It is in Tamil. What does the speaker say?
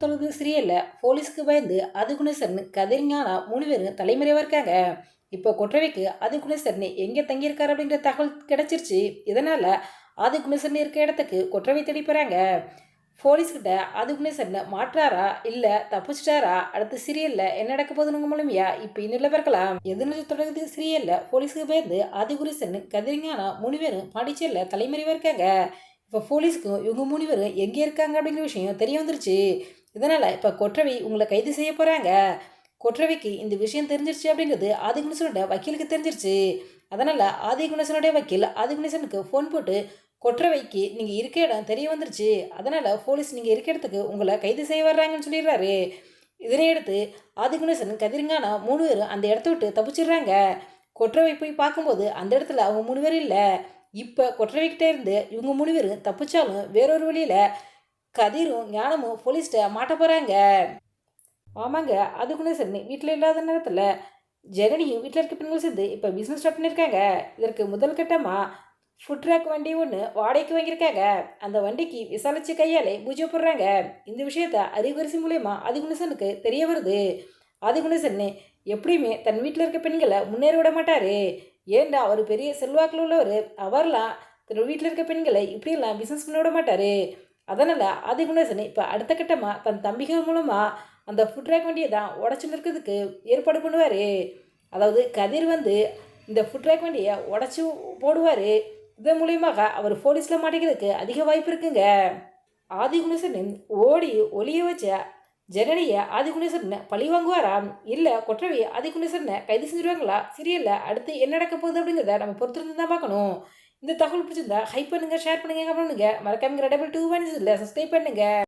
தொழுது சிறியல்ல போலீஸ்க்கு பயந்து அதுகுணேசன் கதிரிஞானா மூணு பேரும் தலைமறைவாக இருக்காங்க. இப்போ கொற்றவைக்கு அதுகுணேசன் எங்கே தங்கியிருக்காரு அப்படிங்கிற தகவல் கிடைச்சிருச்சு. இதனால் அதுகுணேசன் இருக்க இடத்துக்கு கொற்றவை தேடி போகிறாங்க போலீஸ்கிட்ட அதுகுணேசன் மாற்றாரா? இல்லை தப்பிச்சிட்டாரா? அடுத்த சீரியலில் என்ன நடக்க போகுதுன்னு மூலமையா? இப்போ இன்னும் பிறக்கலாம் எதிர்நீச்ச தொடங்குது சீரியலில் போலீஸுக்கு பயந்து அதுகுணேசன் கதிரிஞானா மூணு பேரும் பாண்டிச்சேரியில் தலைமறைவாக இருக்காங்க. இப்போ போலீஸ்க்கும் இவங்க மூணு பேரும் எங்கே இருக்காங்க அப்படிங்கிற விஷயம் தெரிய வந்துருச்சு. இதனால் இப்போ கொற்றவை உங்களை கைது செய்ய போகிறாங்க கொற்றவைக்கு இந்த விஷயம் தெரிஞ்சிருச்சு அப்படிங்கிறது ஆதிகுணேசனோட வக்கீலுக்கு தெரிஞ்சிருச்சு. அதனால் ஆதிகுணேசனுடைய வக்கீல் ஆதிகுணேசனுக்கு ஃபோன் போட்டு கொற்றவைக்கு நீங்கள் இருக்க இடம் தெரிய வந்துருச்சு. அதனால் போலீஸ் நீங்கள் இருக்க இடத்துக்கு உங்களை கைது செய்ய வர்றாங்கன்னு சொல்லிடுறாரு. இதனையடுத்து ஆதிகுணேசன் மூணு பேரும் அந்த இடத்த விட்டு தப்பிச்சிடுறாங்க. கொற்றவை போய் பார்க்கும்போது அந்த இடத்துல அவங்க மூணு பேரும் இல்லை. இப்போ கொற்றவைக்கிட்டே இருந்து இவங்க மூணு பேரும் தப்பிச்சாலும் வேறொரு வழியில் கதிரும் ஞானமும் போலீஸ்கிட்ட மாட்ட போகிறாங்க ஆமாங்க அதுக்குள்ளே சரி வீட்டில் இல்லாத நேரத்தில் ஜெகனியும் வீட்டில் இருக்க பெண்கள் சேர்ந்து இப்போ பிஸ்னஸ் ஸ்டார்ட் பண்ணியிருக்காங்க. இதற்கு முதல் கட்டமாக ஃபுட் ட்ராக் வண்டி ஒன்று வாடகைக்கு வாங்கியிருக்காங்க. அந்த வண்டிக்கு விசாரிச்சு கையாலே பூஜை போடுறாங்க. இந்த விஷயத்த அறிவரிசி மூலயமா அதிகுணசனுக்கு தெரிய வருது. அதிகுணசன் எப்படியுமே தன் வீட்டில் இருக்க பெண்களை முன்னேற விட மாட்டார். ஏண்டா அவர் பெரிய செல்வாக்கில் உள்ளவர். அவர்லாம் தன் வீட்டில் இருக்க பெண்களை இப்படியெல்லாம் பிஸ்னஸ் பண்ண விட மாட்டார். அதனால் ஆதிகுணேசன் இப்போ அடுத்த கட்டமாக தன் தம்பிகள் மூலமாக அந்த ஃபுட் ட்ராக் வண்டியை தான் உடச்சி நிற்கிறதுக்கு ஏற்பாடு பண்ணுவார். அதாவது கதிர் வந்து இந்த ஃபுட் ட்ராக் வண்டியை உடச்சி போடுவார். இதன் மூலியமாக அவர் போலீஸில் மாட்டிக்கிறதுக்கு அதிக வாய்ப்பு இருக்குங்க. ஆதிகுணேசன் ஓடி ஒளிய வச்ச ஜனனியை ஆதிகுணேஸ்வரனை பழி வாங்குவாரா இல்லை கொற்றவை ஆதிகுணேஸ்வரனை கைது செஞ்சிருவாங்களா? சீரியலில் அடுத்து என்ன நடக்க போகுது அப்படிங்கிறத நம்ம பொறுத்திருந்து தான் பார்க்கணும். இந்த தகவல் பிடிச்சிருந்தா ஹைப் பண்ணுங்கள் ஷேர் பண்ணுங்கள் கமெண்ட் பண்ணுங்கள் மறக்காம டபுள் டூ ஒன் இல்லை சப்ஸ்கிரைப் பண்ணுங்கள்